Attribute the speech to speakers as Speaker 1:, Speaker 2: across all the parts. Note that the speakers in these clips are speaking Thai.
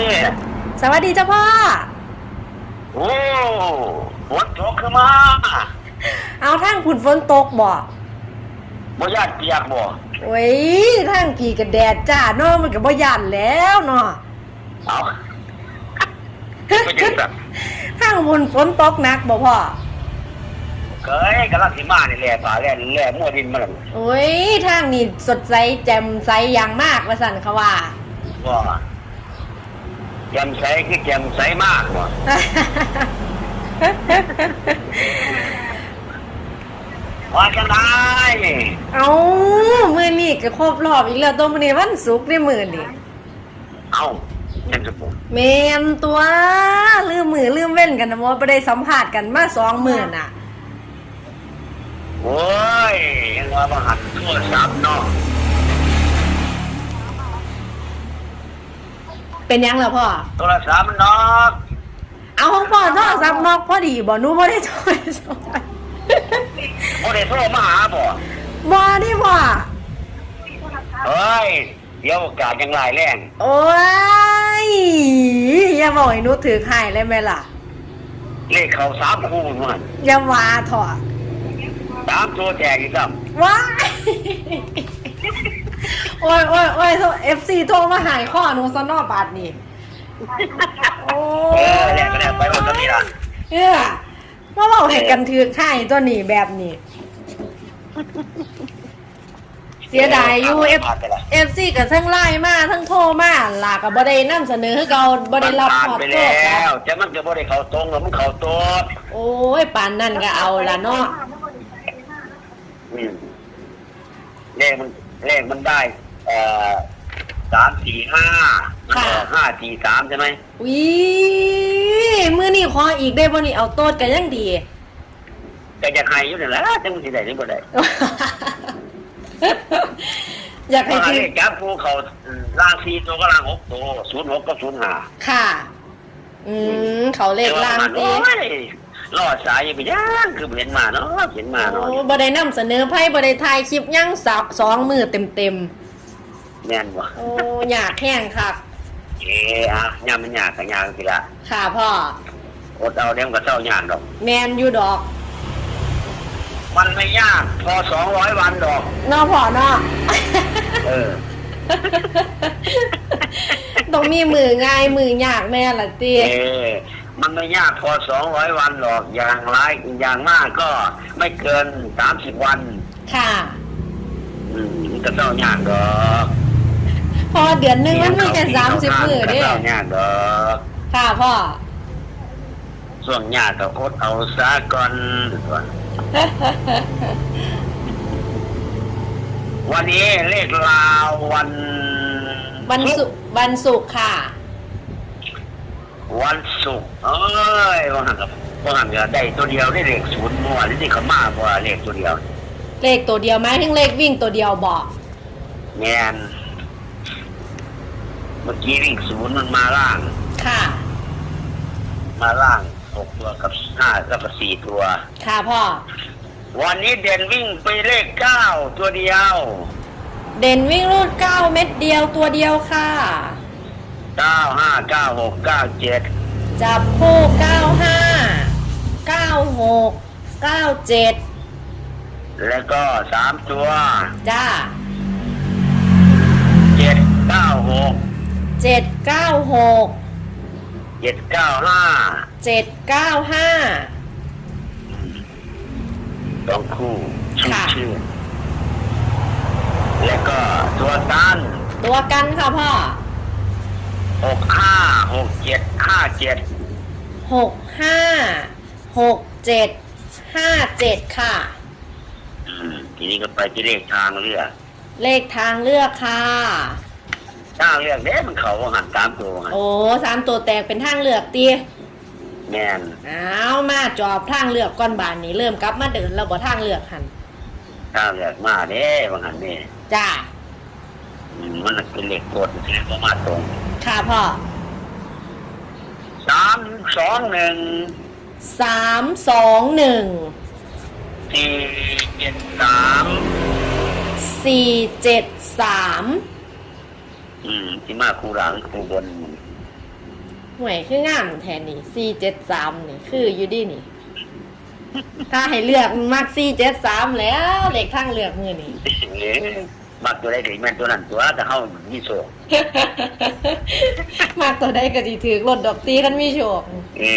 Speaker 1: นี่
Speaker 2: สวัสดีเจ้าพ่อ
Speaker 1: โอ้ฝนตกขึ้นมา
Speaker 2: เอาทางผุนฝนตกบ่
Speaker 1: บ่ญาติเปียกบ่
Speaker 2: โอ้ยทางผีกับแดดจ้าเนาะมันก็บ่ยันแล้วเนาะ
Speaker 1: เอาไปจังซั่น
Speaker 2: ทางผุนฝนตกหนักบ่พ่อ
Speaker 1: เคยกำลังสิมานี่แหละป่าแล่นแล่มั่วดินมาแล้ว
Speaker 2: โอ้ยทางนี้สดใสแจ่มใสอย่างมากว่าสั่นเขาว่า
Speaker 1: บ่ แจ่มใสคือแจ่มใสมากบ่ว่าจังได
Speaker 2: เอามือนี่ก็ครบรอบอีกแล้วตัวมื้อนี้วันศุกร์ได้มื้อนี่
Speaker 1: เอ้าจังจะบ่
Speaker 2: แม่นตัวลืมมือลืมเว้นกันนะบ่บ่ได้สัมภาษณ์กันมาสองมื้อน่ะ
Speaker 1: โอ้ยยังว่าบ่หัดโทรศัพท์เนาะ
Speaker 2: เป็นหยังล่ะพ่อ
Speaker 1: โทรศัพท์มันเนาะ
Speaker 2: เอาของพ่อโทรศัพท์นอกพอดีบ่หนูบ่ได้โทรศัพท์
Speaker 1: บ่ได้โทรมาหาบ่
Speaker 2: บ่นี่พ่อ
Speaker 1: เฮ้ย เดี๋ยวโอกาสยังหลายแรง
Speaker 2: โอ้ยอย่าบอกให้หนูถือไข่เลยไหมล่ะ
Speaker 1: เลขเขาสามคู่มัน
Speaker 2: อย่าว่าเถอะ
Speaker 1: สามตัวแจกอีกครับ
Speaker 2: ว้าย โอ้ยโอ้ยโอ้ยเอฟซีโทรมาหายข้อหนูซะนอบาทนี่โอ้
Speaker 1: เออแลกก็แลกไปวันนี้ละ
Speaker 2: เออว่าบอกให้กันถือไข่ตัวนี้แบบนี้ เสียดายอยู่เอฟ
Speaker 1: ผ่านไปละ
Speaker 2: เอฟซีกับทั้งไล่มาทั้งโทรมาหลากับบ่ได้นำเสนอให้เราบ่ได้รับ
Speaker 1: ผ่าน
Speaker 2: ขอ
Speaker 1: ไป
Speaker 2: โท
Speaker 1: แล้
Speaker 2: ษนะ
Speaker 1: วจะมันจะบ่ได้เข้าตรงแล้วมันเข้าตัว
Speaker 2: โอ้ยปานนั่นก็เอาละเนาะ
Speaker 1: อืมเลขมันเลขมันได้ เอ่อสามสี่ห้ามันออกห้าสี่สามใช่ไหม
Speaker 2: วิมือนี่ขออีกได้บ่นี่เอาโต๊ดกันยังดี
Speaker 1: ก็จะใครอยู่นี่แหละจังมันสิได้หรือบ่ได้
Speaker 2: อยาก
Speaker 1: เพ
Speaker 2: ให้
Speaker 1: ราะว่า
Speaker 2: ถื
Speaker 1: เล
Speaker 2: อ
Speaker 1: ขจับภูเขาล่างสี่ตัวก็ล่างหกตัวศูนย์หกก็ศูนย์ห้า
Speaker 2: ค่ะ อืมเขาเลขล่าง
Speaker 1: ตี
Speaker 2: ตี
Speaker 1: รอดสายยังไปย่างคือเห็นมาเนาะเห็นมาเนาะ
Speaker 2: โอ้บ่ได้นำเสนอไพ่บ่ได้ถ่ายคลิปยังสับสองมือเต็ม
Speaker 1: แม่นบ่
Speaker 2: ๆโอ้อยากแห้งค่ะ
Speaker 1: เอ้อะยามมันยากก็ยากสิละ
Speaker 2: ค่ะพ่อ
Speaker 1: อดเอาเดี๋ยวมันก็เศร้ายากดอก
Speaker 2: แมนอยู่ดอก
Speaker 1: มันไม่ยาก พอสองร้อยวันดอก
Speaker 2: เนอพ่อเนาะ
Speaker 1: เออ
Speaker 2: ต้องมีมือง่ายมือยากแม่ละตี
Speaker 1: เออมันไม่ยากพอสองร้อยวันหรอกอย่างไรอย่างมากก็ไม่เกินสามสิบวัน
Speaker 2: ค่ะ
Speaker 1: อืมมันก็เศร้ายากดอก
Speaker 2: พอเดือนหนึงมันมีแค่สามสิบมือ
Speaker 1: ก็
Speaker 2: เด้
Speaker 1: เศร้ายากดอก
Speaker 2: ค่ะพ่อ
Speaker 1: ส่วนยากก็อดเอาซะก่อนวันนี้เลขลาววัน
Speaker 2: วันศุกร์วันศุกร์ค่ะ
Speaker 1: วันศุกร์เอ้ยวันหันกับวันหันก็ได้ตัวเดียวได้เลขศูนย์มั่วนี่ที่เขามาว่าเลขตัวเดียว
Speaker 2: เลขตัวเดียวไหมถึงเลขวิ่งตัวเดียวบอก
Speaker 1: แมน เมื่อกี้วิ่งศูนย์มันมาล่าง
Speaker 2: ค่ะ
Speaker 1: มาล่างหกตัวกับห้าแล้วก็สี่ตัว
Speaker 2: ค่ะพ่อ
Speaker 1: วันนี้เด่นวิ่งไปเลขเก้าตัวเดียว
Speaker 2: เด่นวิ่งรูดเก้าเม็ดเดียวตัวเดียวค่ะ
Speaker 1: เก้าห้าเก้าหกเก้าเจ็ด
Speaker 2: จับคู่เก้าห้าเก้าหกเก้าเจ็ด
Speaker 1: แล้วก็สามตัว
Speaker 2: จ้า
Speaker 1: เจ็ดเก้าหก
Speaker 2: เจ็ดเก้าหก
Speaker 1: เจ็ดเก้าห้า
Speaker 2: เจ็ดเก้าห้า
Speaker 1: สองคู่ชื่อ
Speaker 2: ค่ะ
Speaker 1: ชื่อแล้วก็ตัวตัน
Speaker 2: ตัวกันค่ะพ่อ
Speaker 1: หกห้าหกเจ็ดห้าเจ็ด
Speaker 2: หกห้าหกเจ็ดห้าเจ็ดค่ะ
Speaker 1: อืม ทีนี้ก็ไปที่เลขทางเลือก
Speaker 2: เลขทางเลือกค่ะ
Speaker 1: ทางเลือกเด้มันเขาหันตามตัวหัน
Speaker 2: โอ้สามตัวแตกเป็นทางเลือกตี
Speaker 1: แมน
Speaker 2: เอามาจอบทางเลือกก้อนบานนี้เริ่มกลับมาเดินแล้วบ่ทางเลือกหัน
Speaker 1: ทางเลือกมาเด้บางหันนี่
Speaker 2: จ้า
Speaker 1: อืมมันเป็นเลขกดมันเลขบ่มาตรง
Speaker 2: ค่ะพ่อ
Speaker 1: สามสองหนึ่ง
Speaker 2: สามสองหนึ่ง
Speaker 1: สี่เจ็ดสาม
Speaker 2: สี่เจ็ดสาม
Speaker 1: อืมที่มาคูหลังคูบน
Speaker 2: หวยคืองามแทนนี่สี่เจ็ดสามนี่ คืออยู่ดีนี่ ถ้าให้เลือกมักสี่เจ็ดสามแล้วเลขทางเลือกมือนี่
Speaker 1: เอ๊ะมักตัวใดก็แม่นตัวนั้นตัวแต่เฮามีโชค
Speaker 2: มากตัวใดก็สิถือรถดอกตีกันมีโชค
Speaker 1: เอ้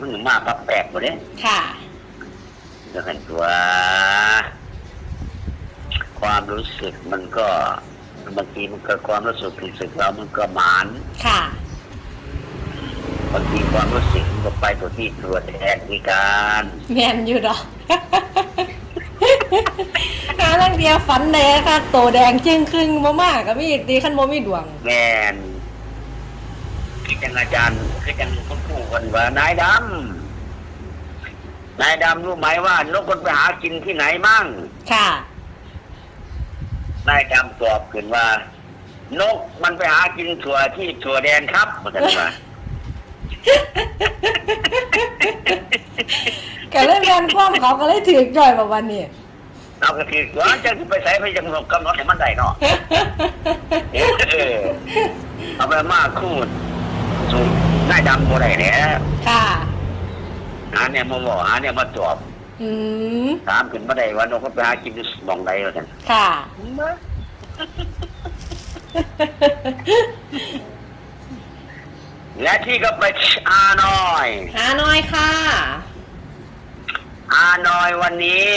Speaker 1: มันมาปักแปลกบ่เด้
Speaker 2: ค่ะ
Speaker 1: เรื่องนั้นตัว ความรู้สึกมันก็ บางทีมันก็ความรู้สึกรู้สึกเรามันก็หมาน
Speaker 2: ค่ะ
Speaker 1: บางทีความรู้สึกมันก็ไปตัวที่ตัวแทนวิการ
Speaker 2: แมนอยู่ดอกหาลังเดียวฝันเลยค่ะ โตแดงจึงครึ่งมามากก็มีตีขั้นโมมีดวง
Speaker 1: แม่นคือจังอาจารย์คือจังคุณครูคนว่านายดำนายดำรู้ไหมว่า นกคนไปหากินที่ไหนมั่ง
Speaker 2: ค่ะ
Speaker 1: นายดำตอบขึ้นว่า นกมันไปหากินถั่วที่ถั่วแดนครับมันจะว่า
Speaker 2: ก็เลยแมนคว่ำเขาก็เลยถือจ่อยแบบวันนี้
Speaker 1: เอาก็คือว่าจะไปใส่ไปยังกำหนดให้มันได้เนาะเออเอาไปมากคูดสูงได้ดำโมได้เนี่ย
Speaker 2: ค่ะ
Speaker 1: หาเนี่ยมาบอกหาเนี่ยมาตอบ
Speaker 2: อืม
Speaker 1: ถามขึ้นมาได้ว่านกก็ไปหากินอยู่หมองใดวะท่าน
Speaker 2: ค่ะ
Speaker 1: และที่ก็ไปอาน้อย
Speaker 2: หาน้อยค่ะ
Speaker 1: อาน้อยวันนี้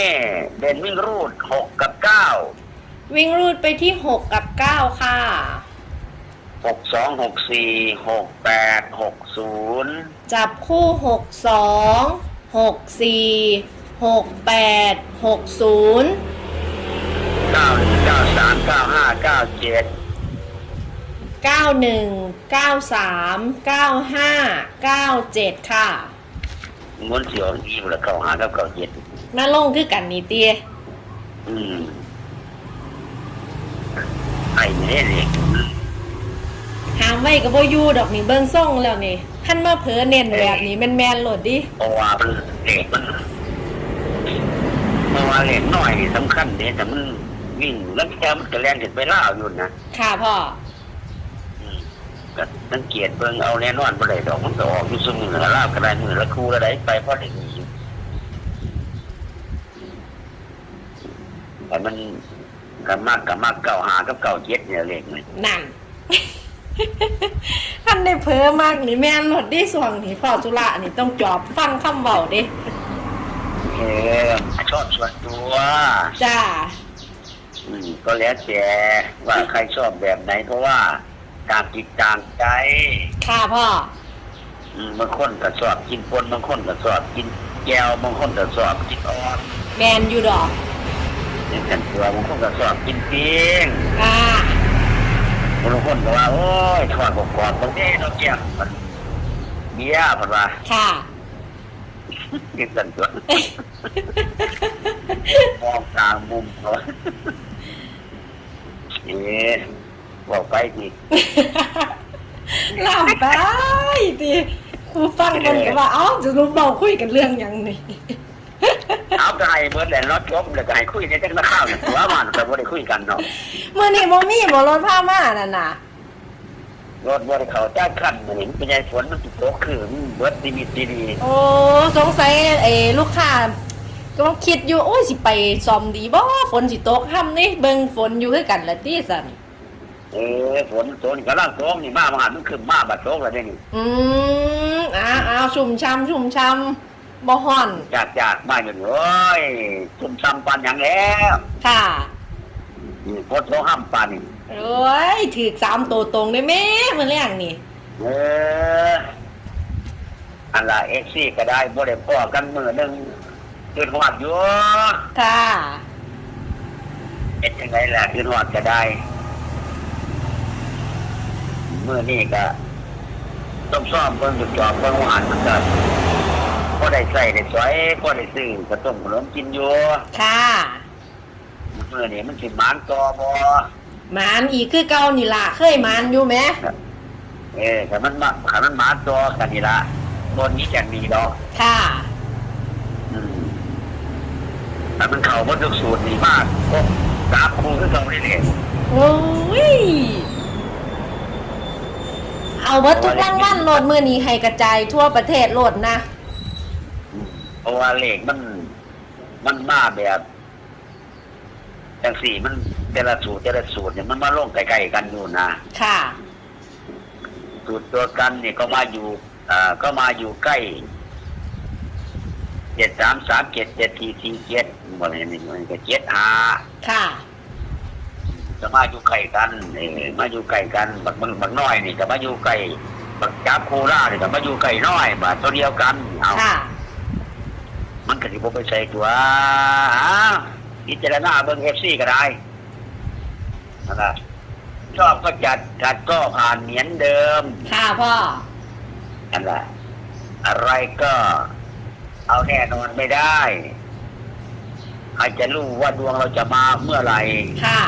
Speaker 1: เด่นวิ่งรูดหกกับเก้า
Speaker 2: วิ่งรูดไปที่หกกับเก้าค่ะ
Speaker 1: หกสองหกสี่หกแปดหกศูนย์
Speaker 2: จับคู่หกสองหกสี่ หกแปดหกศูนย์
Speaker 1: เก้าหนึ่งเก้าสามเก้าห้าเก้าเจ็ด
Speaker 2: เก้าหนึ่งเก้าสามเก้าห้าเก้าเจ็ดค่ะ
Speaker 1: ม้วนเสียวดีหมดแล้วเก้าหากับเก้าเจ็ด
Speaker 2: มาลงคือกันนี่เตีย
Speaker 1: อืมไอ้เนี่ยเด็ก
Speaker 2: หามไว้กับโบอยูดอกนี่เบิ้งส่งแล้วนี่ท่านมาเผลอเน้นแบบนี้แมนแมนๆโหลดดิ
Speaker 1: เพราะว่ามันเด็กมัน เพราะว่าเล็กน้อยนี่สำคัญเนี่ยแต่มันวิ่งแล้วแกมันกระแลนถึงไปล่าวอยู่นะ
Speaker 2: ค่ะพ่อ
Speaker 1: อืมก็สังเกตเบิ่งเอาแน่นอนบ่ได้ดอกมันก็ออกอยู่ซุมือละลาบก็ได้มือละครูละได้ไปเพราะได้มีอยู่แต่มันก็มากก็มากเก่าหากับเก่าเจ็ดเนี่ยเลขนี่
Speaker 2: นั่น ท่านได้เผลอมากนี่แม่นโหลดดิส่วงนี่พ่อจุระนี่ต้องจอบฟังคำเบาดิ
Speaker 1: เออ ชอบส่วนตัว
Speaker 2: จ้า
Speaker 1: อืมก็แล้วแต่ว่าใครชอบแบบไหน เพราะว่าตามจิตตามใจ
Speaker 2: ค่ะพ่อ
Speaker 1: อืมบางคนก็ชอบกินปนบางคนก็ชอบกินแก้วบางคนก็ชอบกินอ่อน
Speaker 2: แมนอยู่ดอก
Speaker 1: นี่กันตัวบางคนก็ชอบกินปิ้ง
Speaker 2: อ่า
Speaker 1: บางคนก็ว่าโอ้ยทอดกรอบๆบางทีเราแก้มมันเบี้ยเพันว่า
Speaker 2: ค่ะ
Speaker 1: กินกันตัวมองกลางมุมเขาเอ๊ะบอกไปที
Speaker 2: ล่ามไปดิครูฟังคนก็ว่า เอ้าจะรู้เบาคุยกันเรื่องหยังนี่
Speaker 1: เอาไก่เบิร์ดแหละรถจบเลยไก่คุยในจังข้าวเนี่ยตัวมันแต่ว่าได้คุยกันเนาะ
Speaker 2: เมื่อนี่โมมี่บอรถผ้าม่านั่นน่ะ
Speaker 1: รถบริเขาจ้างขั้นเหมือนเป็นไงฝนมันติดโตคือมันเบิร์ดดีมีดีดี
Speaker 2: โอ้สงสัยเอลูกค้า ก็ต้องคิดอยู่โอ้ยสิไปซ่อมดีบ่ฝนสิตกค่ำนี่เบิ่งฝนอยู่คือกันละติสัน
Speaker 1: เออฝนโตนี่กำลังโตนี่มามาหันมันขึ้นมาบัดโตแล้วเนี่ยนี่
Speaker 2: อืมอ้าวอ้าวชุ่มช่ำชุ่มช่ำบ่ฮ้อน
Speaker 1: จากจากมาอยู่นี่โอ้ยซุ่มซ้ำปันอย่างแล้ว
Speaker 2: ค่ะ
Speaker 1: นี่โคตรโตห้ามปันนี่
Speaker 2: โอ้ยถือสามตัวตรงได้แม่มื้อแรงนี่
Speaker 1: เอออันละเอ็กซี่ก็ได้บ่ได้พ่อกันมือหนึง ขึ้นหอดอยู่
Speaker 2: ค่ะ
Speaker 1: เอ็ดยังไงล่ะขึ้นหอดก็ได้มือนี่ก็ต้องซ่อมเบิ่งจุดจอบเบิ่งหวานมันก็พอได้ใส่ได้สวยพอได้ซื้อก็ต้มขนมกินอยู่
Speaker 2: ค่ะ
Speaker 1: มือนี่มันสิหมานต่อบ่
Speaker 2: หมานอีกคือเก่านี่ล่ะเคยหมานอยู่ไหม
Speaker 1: เออแต่มันมาขันมันหมานต่อกันนี่ละบนนี้จะมีดอก
Speaker 2: ค่ะ
Speaker 1: อืม แต่มันเข่าบนทุกสูตรดีมากก็สามครูคือเก่าเลยเนี่ย
Speaker 2: โอ้ย เอาเบิดทุกรางวัลโหลดมือนี้ให้กระจายทั่วประเทศโหลดนะ
Speaker 1: เพราะว่าเลขมัน มันมาแบบจังสี่มันแต่ละสูตรแต่ละสูตรเนี่ยมันมาลงใกล้ๆกันอยู่นะ
Speaker 2: ค่ะ
Speaker 1: สูตรตัวกันเนี่ยก็มาอยู่อ่าก็มาอยู่ใกล้ เจ็ดสามสามเจ็ดเจ็ดสี่สี่เจ็ดหมดเลยนี่มันก็เจ็ดห้า
Speaker 2: ค่ะ
Speaker 1: จะมาอยู่ใกล้กันเออมาอยู่ใกล้กันบักบักบักน้อยนี่ก็มาอยู่ใกล้บักจับโคราชนี่ก็มาอยู่ใกล้น้อยบาตัวเดียวกันเอา
Speaker 2: ค่ะ
Speaker 1: มันก็สิบ่ไปใส่ตัวอ้าวพิจารณาเบิ่งเอฟซีก็ได้นั่นล่ะชอบก็จัดจัดก็ผ่านเหมือนเดิม
Speaker 2: ค่ะพ่อ
Speaker 1: นั่นแหละอะไรก็ เอาแน่นอนไม่ได้ใครจะรู้ว่าดวงเราจะมาเมื่อไหร่
Speaker 2: ค่ะ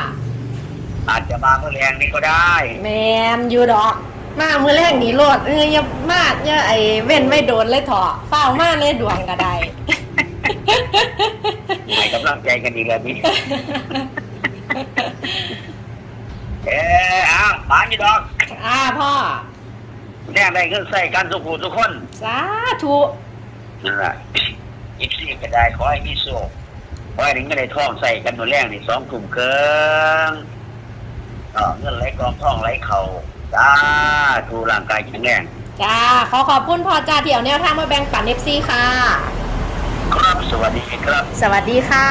Speaker 1: อาจจะมาเมื่อแรงนี้ก็ได้
Speaker 2: แมนอยู่ดอก มามือแรกนี่โหลดเอออย่ามากอย่าไอเว้นไม่โดนเลยเถอะเฝ้ามากเลยดวงก็ได้
Speaker 1: ให้กำลังใจกันดีแล้วนี่ เออเอาหมานี่ดอก
Speaker 2: อ่าพ่อ
Speaker 1: แน่ได้เงินใส่กันทุกผู้ทุกคน
Speaker 2: สาธุ
Speaker 1: นั่นแหละอีกสี่ก็ได้ขอให้มีโชคขอให้ถึงไม่ได้ท่องใส่กันหมดแรงนี่สองกลุ่มเกินเออเงินไหลกองท่องไหลเข่าจ้าดูร่างกายแข็งแรง
Speaker 2: จ้า ขอขอบคุณพ่อจ้าที่เอาแนวทางมาแบ่งปันเอฟซีค่ะ
Speaker 1: ครับ สวัสดีครับ
Speaker 2: สวัสดีค่ะ